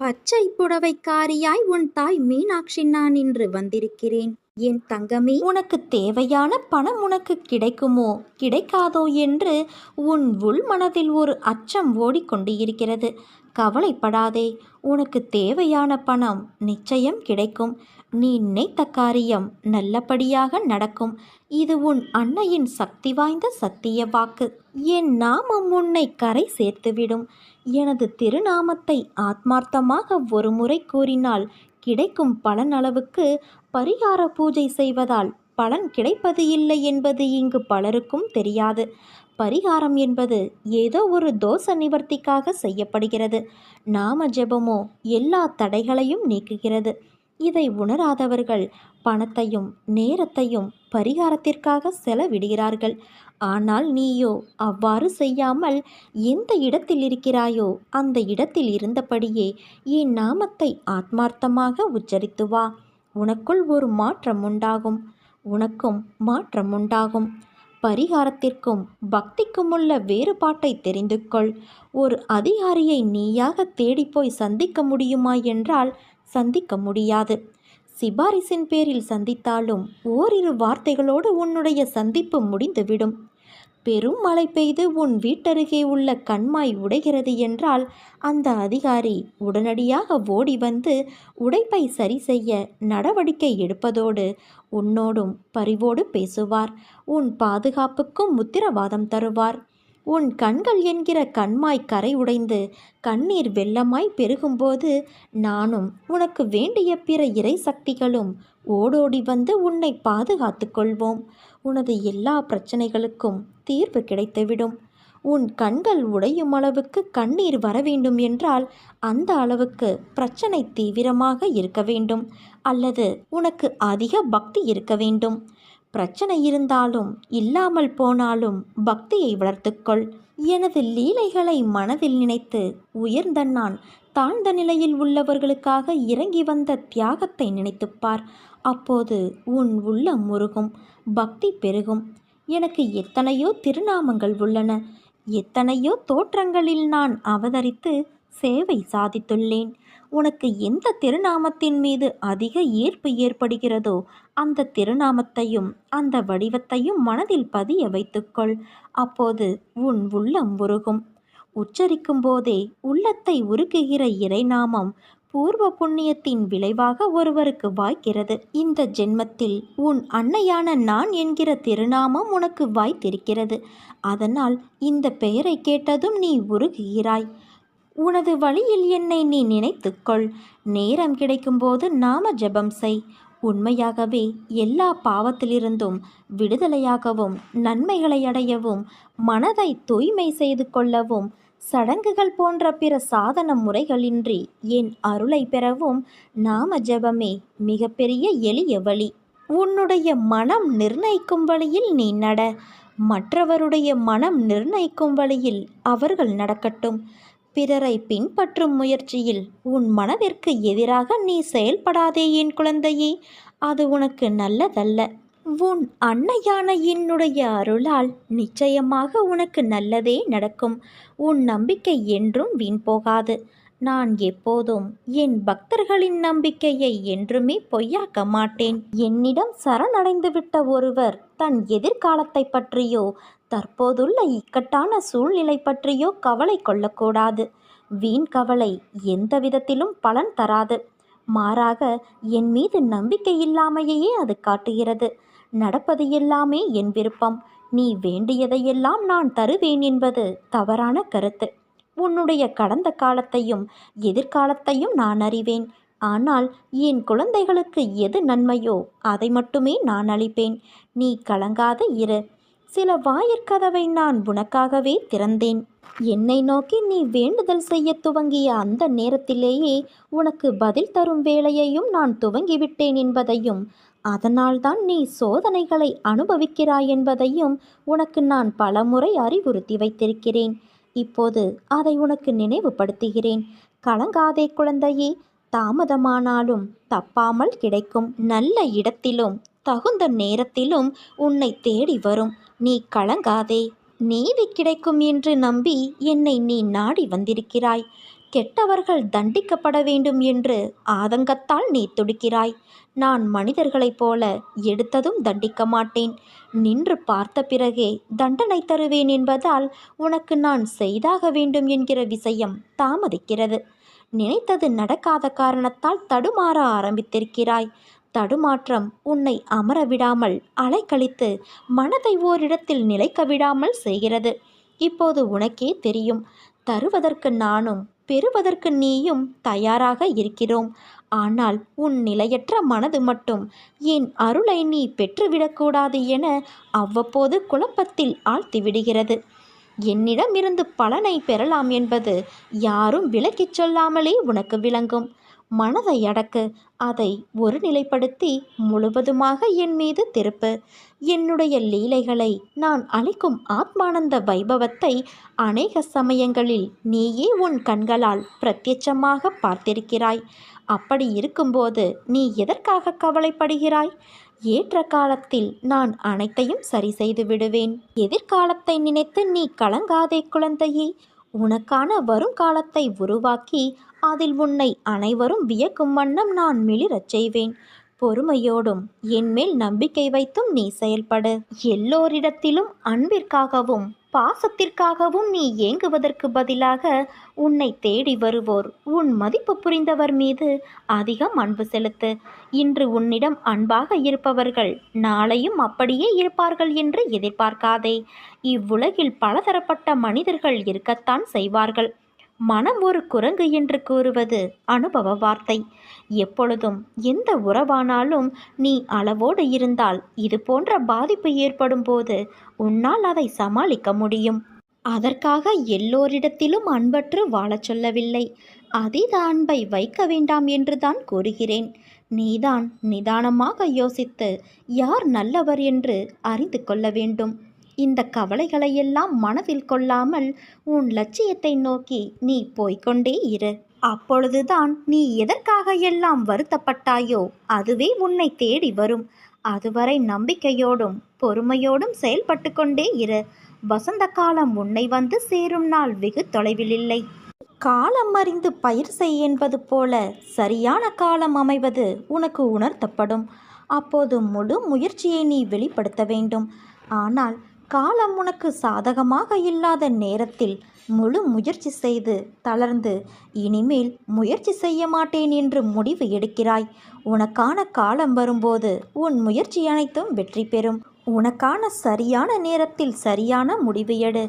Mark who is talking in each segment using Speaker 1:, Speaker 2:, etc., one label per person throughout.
Speaker 1: பச்சை புடவைக்காரியாய் உன் தாய் மீனாட்சி நான் இன்று வந்திருக்கிறேன். என் தங்கமே உனக்கு தேவையான பணம் உனக்கு கிடைக்குமோ? கிடைக்காதோ என்று உன் உள் மனதில் ஒரு அச்சம் ஓடிக்கொண்டு இருக்கிறது கவலைப்படாதே உனக்கு தேவையான பணம் நிச்சயம் கிடைக்கும். நீ நினைத்த காரியம் நல்லபடியாக நடக்கும். இது உன் அன்னையின் சக்தி வாய்ந்த சத்திய வாக்கு. என் நாமம் உன்னை கரை சேர்த்துவிடும். எனது திருநாமத்தை ஆத்மார்த்தமாக ஒரு முறை கூறினால் கிடைக்கும் பலன் அளவுக்கு பரிகார பூஜை செய்வதால் பலன் கிடைப்பது இல்லை என்பது இங்கு பலருக்கும் தெரியாது. பரிகாரம் என்பது ஏதோ ஒரு தோஷ நிவர்த்திக்காக செய்யப்படுகிறது. நாம ஜெபமோ எல்லா தடைகளையும் நீக்குகிறது. இதை உணராதவர்கள் பணத்தையும் நேரத்தையும் பரிகாரத்திற்காக செலவிடுகிறார்கள். ஆனால் நீயோ அவ்வாறு செய்யாமல் எந்த இடத்தில் இருக்கிறாயோ அந்த இடத்தில் இருந்தபடியே என் நாமத்தை ஆத்மார்த்தமாக உச்சரித்து வா. உனக்குள் ஒரு மாற்றம் உண்டாகும். உனக்கும் மாற்றம் உண்டாகும். பரிகாரத்திற்கும் பக்திக்கும் உள்ள வேறுபாட்டை தெரிந்து கொள் ஒரு அதிகாரியை நீயாக தேடிப்போய் சந்திக்க முடியுமா என்றால் சந்திக்க முடியாது. சிபாரிசின் பேரில் சந்தித்தாலும் ஓரிரு வார்த்தைகளோடு உன்னுடைய சந்திப்பு முடிந்துவிடும். பெரும் மழை பெய்து உன் வீட்டருகே உள்ள கண்மாய் உடைகிறது என்றால் அந்த அதிகாரி உடனடியாக ஓடி வந்து உடைப்பை சரி செய்ய நடவடிக்கை எடுப்பதோடு உன்னோடும் பரிவோடு பேசுவார். உன் பாதுகாப்புக்கும் உத்தரவாதம் தருவார். உன் கண்கள் என்கிற கண்மாய் கரை உடைந்து கண்ணீர் வெள்ளமாய் பெருகும்போது நானும் உனக்கு வேண்டிய பிற இறை சக்திகளும் ஓடோடி வந்து உன்னை பாதுகாத்து கொள்வோம். உனது எல்லா பிரச்சனைகளுக்கும் தீர்வு கிடைத்துவிடும். உன் கண்கள் உடையும் அளவுக்கு கண்ணீர் வர வேண்டும் என்றால் அந்த அளவுக்கு பிரச்சனை தீவிரமாக இருக்க வேண்டும். அல்லது உனக்கு அதிக பக்தி இருக்க வேண்டும். பிரச்சனை இருந்தாலும் இல்லாமல் போனாலும் பக்தியை வளர்த்துக்கொள். எனது லீலைகளை மனதில் நினைத்து உயர்ந்த நான் தாழ்ந்த நிலையில் உள்ளவர்களுக்காக இறங்கி வந்த தியாகத்தை நினைத்துப்பார் அப்போது உன் உள்ளம் முருகும் பக்தி பெருகும். எனக்கு எத்தனையோ திருநாமங்கள் உள்ளன. எத்தனையோ தோற்றங்களில் நான் அவதரித்து சேவை சாதித்துள்ளேன். உனக்கு எந்த திருநாமத்தின் மீது அதிக ஈர்ப்பு ஏற்படுகிறதோ அந்த திருநாமத்தையும் அந்த வடிவத்தையும் மனதில் பதிய வைத்துக்கொள். அப்போது உன் உள்ளம் உருகும். உச்சரிக்கும் போதே உள்ளத்தை உருக்குகிற இறைநாமம் பூர்வ புண்ணியத்தின் விளைவாக ஒருவருக்கு வாய்க்கிறது. இந்த ஜென்மத்தில் உன் அன்னையான நான் என்கிற திருநாமம் உனக்கு வாய்த்திருக்கிறது. அதனால் இந்த பெயரை கேட்டதும் நீ உருகுகிறாய். உனது வழியில் என்னை நீ நினைத்துக்கொள். நேரம் கிடைக்கும்போது நாம ஜெபம் செய். உண்மையாகவே எல்லா பாவத்திலிருந்தும் விடுதலையாகவும் நன்மைகளை அடையவும் மனதை தூய்மை செய்து கொள்ளவும் சடங்குகள் போன்ற பிற சாதன முறைகளின்றி என் அருளை பெறவும் நாம ஜெபமே மிகப்பெரிய எளிய வழி. உன்னுடைய மனம் நிர்ணயிக்கும் வழியில் நீ நட. மற்றவருடைய மனம் நிர்ணயிக்கும் வழியில் அவர்கள் நடக்கட்டும். பிறரை பின்பற்றும் முயற்சியில் உன் மனதிற்கு எதிராக நீ செயல்படாதே என் குழந்தையே. அது உனக்கு நல்லதல்ல. உன் அன்னையான என்னுடைய அருளால் நிச்சயமாக உனக்கு நல்லதே நடக்கும். உன் நம்பிக்கை என்றும் வீண் போகாது. நான் எப்போதும் என் பக்தர்களின் நம்பிக்கையை என்றுமே பொய்யாக்க மாட்டேன். என்னிடம் சரணடைந்துவிட்ட ஒருவர் தன் எதிர்காலத்தை பற்றியோ தற்போதுள்ள இக்கட்டான சூழ்நிலை பற்றியோ கவலை கொள்ளக்கூடாது. வீண் கவலை எந்த விதத்திலும் பலன் தராது. மாறாக என் மீது நம்பிக்கை இல்லாமையே அது காட்டுகிறது. நடப்பது எல்லாமே என் விருப்பம். நீ வேண்டியதையெல்லாம் நான் தருவேன் என்பது தவறான கருத்து. உன்னுடைய கடந்த காலத்தையும் எதிர்காலத்தையும் நான் அறிவேன். ஆனால் என் குழந்தைகளுக்கு எது நன்மையோ அதை மட்டுமே நான் அளிப்பேன். நீ கலங்காத இரு. சில வாயிற்கதவை நான் உனக்காகவே திறந்தேன். என்னை நோக்கி நீ வேண்டுதல் செய்ய துவங்கிய அந்த நேரத்திலேயே உனக்கு பதில் தரும் வேலையையும் நான் துவங்கிவிட்டேன் என்பதையும் அதனால்தான் நீ சோதனைகளை அனுபவிக்கிறாய் என்பதையும் உனக்கு நான் பலமுறை அறிவுறுத்தி வைத்திருக்கிறேன். இப்போது அதை உனக்கு நினைவுபடுத்துகிறேன். கலங்காதே குழந்தையே தாமதமானாலும் தப்பாமல் கிடைக்கும் நல்ல இடத்திலும் தகுந்த நேரத்திலும் உன்னை தேடி வரும். நீ கலங்காதே. நீதி கிடைக்கும் என்று நம்பி என்னை நீ நாடி வந்திருக்கிறாய். கெட்டவர்கள் தண்டிக்கப்பட வேண்டும் என்று ஆதங்கத்தால் நீ துடிக்கிறாய். நான் மனிதர்களைப் போல எடுத்ததும் தண்டிக்க மாட்டேன். நின்று பார்த்த பிறகே தண்டனை தருவேன் என்பதால் உனக்கு நான் செய்தாக வேண்டும் என்கிற விஷயம் தாமதிக்கிறது. நினைத்தது நடக்காத காரணத்தால் தடுமாற ஆரம்பித்திருக்கிறாய். தடுமாற்றம் உன்னை அமர விடாமல் அலைக்கழித்து மனதை ஓரிடத்தில் நிலைக்க விடாமல் செய்கிறது. இப்போது உனக்கே தெரியும். தருவதற்கு நானும் பெறுவதற்கு நீயும் தயாராக இருக்கிறோம். ஆனால் உன் நிலையற்ற மனது மட்டும் என் அருளை நீ பெற்றுவிடக்கூடாது என அவ்வப்போது குழப்பத்தில் ஆழ்த்திவிடுகிறது. என்னிடமிருந்து பலனை பெறலாம் என்பது யாரும் விலக்கிச் சொல்லாமலே உனக்கு விளங்கும். மனதை அடக்கு. அதை ஒரு நிலைப்படுத்தி முழுவதுமாக என் மீது திருப்பு. என்னுடைய லீலைகளை நான் அளிக்கும் ஆத்மானந்த வைபவத்தை அநேக சமயங்களில் நீயே உன் கண்களால் பிரத்யட்சமாக பார்த்திருக்கிறாய். அப்படி இருக்கும்போது நீ எதற்காக கவலைப்படுகிறாய்? ஏற்ற காலத்தில் நான் அனைத்தையும் சரி செய்து விடுவேன். எதிர்காலத்தை நினைத்து நீ கலங்காதே குழந்தையே. உனக்கான வருங்காலத்தை உருவாக்கி அதில் உன்னை அனைவரும் வியக்கும் வண்ணம் நான் மிளிரச் செய்வேன். பொறுமையோடும் என்மேல் நம்பிக்கை வைத்தும் நீ செயல்படு. எல்லோரிடத்திலும் அன்பிற்காகவும் பாசத்திற்காகவும் நீ ஏங்குவதற்கு பதிலாக உன்னை தேடி வருவோர். உன் மதிப்பு புரிந்தவர் மீது அதிகம் அன்பு செலுத்து. இன்று உன்னிடம் அன்பாக இருப்பவர்கள் நாளையும் அப்படியே இருப்பார்கள் என்று எதிர்பார்க்காதே. இவ்வுலகில் பலதரப்பட்ட மனிதர்கள் இருக்கத்தான் செய்வார்கள். மனம் ஒரு குரங்கு என்று கூறுவது அனுபவ வார்த்தை. எப்பொழுதும் எந்த உறவானாலும் நீ அளவோடு இருந்தால் இது போன்ற பாதிப்பு ஏற்படும் போது உன்னால் அதை சமாளிக்க முடியும். அதற்காக எல்லோரிடத்திலும் அன்பற்று வாழச் சொல்லவில்லை. அதீத அன்பை வைக்க வேண்டாம் என்றுதான் கூறுகிறேன். நீதான் நிதானமாக யோசித்து யார் நல்லவர் என்று அறிந்து கொள்ள வேண்டும். இந்த கவலைகளையெல்லாம் மனதில் கொள்ளாமல் உன் லட்சியத்தை நோக்கி நீ போய்கொண்டே இரு. அப்பொழுதுதான் நீ எதற்காக எல்லாம் வருத்தப்பட்டாயோ அதுவே உன்னை தேடி வரும். அதுவரை நம்பிக்கையோடும் பொறுமையோடும் செயல்பட்டு கொண்டே இரு. வசந்த காலம் உன்னை வந்து சேரும் நாள் வெகு தொலைவில் இல்லை. காலம் அறிந்து பயிர் செய் என்பது போல சரியான காலம் அமைவது உனக்கு உணர்த்தப்படும். அப்போது முழு முயற்சியை நீ வெளிப்படுத்த வேண்டும். ஆனால் காலம் உனக்கு சாதகமாக இல்லாத நேரத்தில் முழு முயற்சி செய்து தளர்ந்து இனிமேல் முயற்சி செய்ய மாட்டேன் என்று முடிவு எடுக்கிறாய். உனக்கான காலம் வரும்போது உன் முயற்சி அனைத்தும் வெற்றி பெறும். உனக்கான சரியான நேரத்தில் சரியான முடிவு எடு.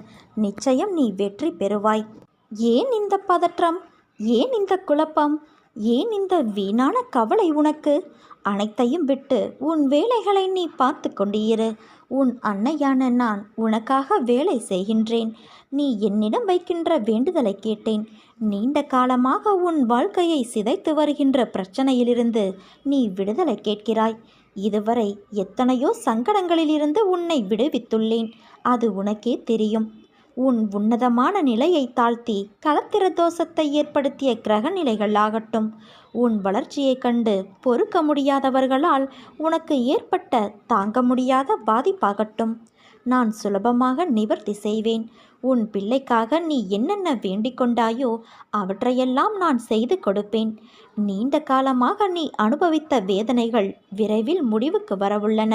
Speaker 1: நிச்சயம் நீ வெற்றி பெறுவாய். ஏன் இந்த பதற்றம்? ஏன் இந்த குழப்பம்? ஏன் இந்த வீணான கவலை உனக்கு? அனைத்தையும் விட்டு உன் வேலைகளை நீ பார்த்து கொண்டிரு. உன் அன்னையான நான் உனக்காக வேலை செய்கின்றேன். நீ என்னிடம் வைக்கின்ற வேண்டுதலை கேட்டேன். நீண்ட காலமாக உன் வாழ்க்கையை சிதைத்து வருகின்ற பிரச்சனையிலிருந்து நீ விடுதலை கேட்கிறாய். இதுவரை எத்தனையோ சங்கடங்களிலிருந்து உன்னை விடுவித்துள்ளேன். அது உனக்கே தெரியும். உன் உன்னதமான நிலையை தாழ்த்தி களத்திர தோஷத்தை ஏற்படுத்திய கிரக நிலைகள் ஆகட்டும் உன் வளர்ச்சியைக் கண்டு பொறுக்க முடியாதவர்களால் உனக்கு ஏற்பட்ட தாங்க முடியாத பாதிப்பாகட்டும். நான் சுலபமாக நிவர்த்தி செய்வேன். உன் பிள்ளைக்காக நீ என்னென்ன வேண்டிக் கொண்டாயோ அவற்றையெல்லாம் நான் செய்து கொடுப்பேன். நீண்ட காலமாக நீ அனுபவித்த வேதனைகள் விரைவில் முடிவுக்கு வரவுள்ளன.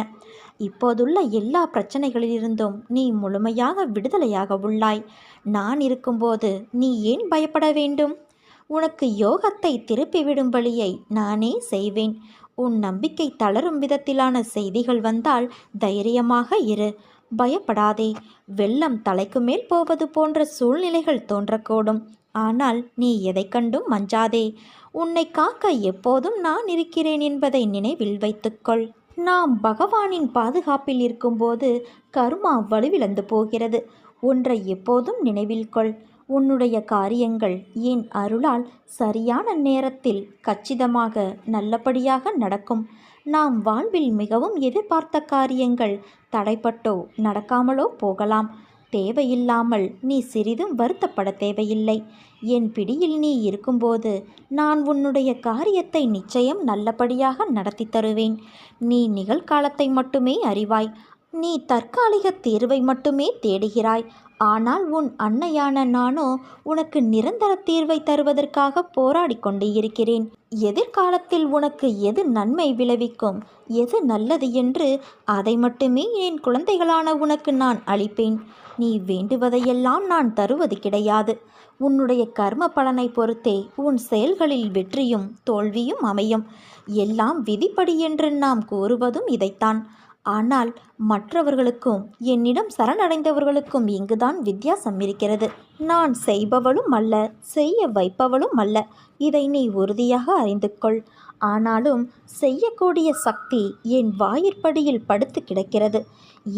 Speaker 1: இப்போதுள்ள எல்லா பிரச்சனைகளிலிருந்தும் நீ முழுமையாக விடுதலையாக உள்ளாய். நான் இருக்கும்போது நீ ஏன் பயப்பட வேண்டும்? உனக்கு யோகத்தை திருப்பிவிடும் வழியை நானே செய்வேன். உன் நம்பிக்கை தளரும் விதத்திலான செய்திகள் வந்தால் தைரியமாக இரு. பயப்படாதே. வெள்ளம் தலைக்கு மேல் போவது போன்ற சூழ்நிலைகள் தோன்றக்கூடும். ஆனால் நீ எதை கண்டும் மஞ்சாதே. உன்னை காக்க எப்போதும் நான் இருக்கிறேன் என்பதை நினைவில் வைத்துக்கொள். நாம் பகவானின் பாதுகாப்பில் இருக்கும்போது கருமா வலுவிழந்து போகிறது. ஒன்றை எப்போதும் நினைவில் கொள். உன்னுடைய காரியங்கள் என் அருளால் சரியான நேரத்தில் கச்சிதமாக நல்லபடியாக நடக்கும்? நாம் வாழ்வில் மிகவும் எதிர்பார்த்த காரியங்கள் தடைப்பட்டோ நடக்காமலோ போகலாம். தேவையில்லாமல் நீ சிறிதும் வருத்தப்பட தேவையில்லை. என் பிடியில் நீ இருக்கும்போது நான் உன்னுடைய காரியத்தை நிச்சயம் நல்லபடியாக நடத்தி தருவேன். நீ நிகழ்காலத்தை மட்டுமே அறிவாய். நீ தற்காலிக தீர்வை மட்டுமே தேடுகிறாய். ஆனால் உன் அன்னையான நானோ உனக்கு நிரந்தர தீர்வை தருவதற்காக போராடி கொண்டு இருக்கிறேன். எதிர்காலத்தில் உனக்கு எது நன்மை விளைவிக்கும் எது நல்லது என்று அதை மட்டுமே என் குழந்தைகளான உனக்கு நான் அளிப்பேன். நீ வேண்டுவதையெல்லாம் நான் தருவது கிடையாது. உன்னுடைய கர்ம பலனை பொறுத்தே உன் செயல்களில் வெற்றியும் தோல்வியும் அமையும். எல்லாம் விதிப்படி என்று நாம் கூறுவதும் இதைத்தான். ஆனால் மற்றவர்களுக்கும் என்னிடம் சரணடைந்தவர்களுக்கும் இங்குதான் வித்தியாசம் இருக்கிறது. நான் செய்பவளும் அல்ல செய்ய வைப்பவளும் அல்ல. இதை நீ உறுதியாக அறிந்து கொள் ஆனாலும் செய்யக்கூடிய சக்தி என் வாயிற்படியில் படுத்து கிடக்கிறது.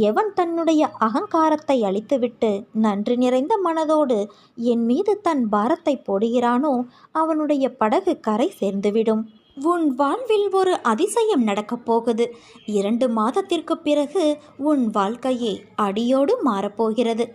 Speaker 1: எவன் தன்னுடைய அகங்காரத்தை அழித்துவிட்டு நன்றி நிறைந்த மனதோடு என் மீது தன் பாரத்தை போடுகிறானோ அவனுடைய படகு கரை சேர்ந்துவிடும். உன் வாழ்வில் ஒரு அதிசயம் நடக்கப் போகுது. இரண்டு மாதத்திற்கு பிறகு உன் வாழ்க்கையே அடியோடு மாறப்போகிறது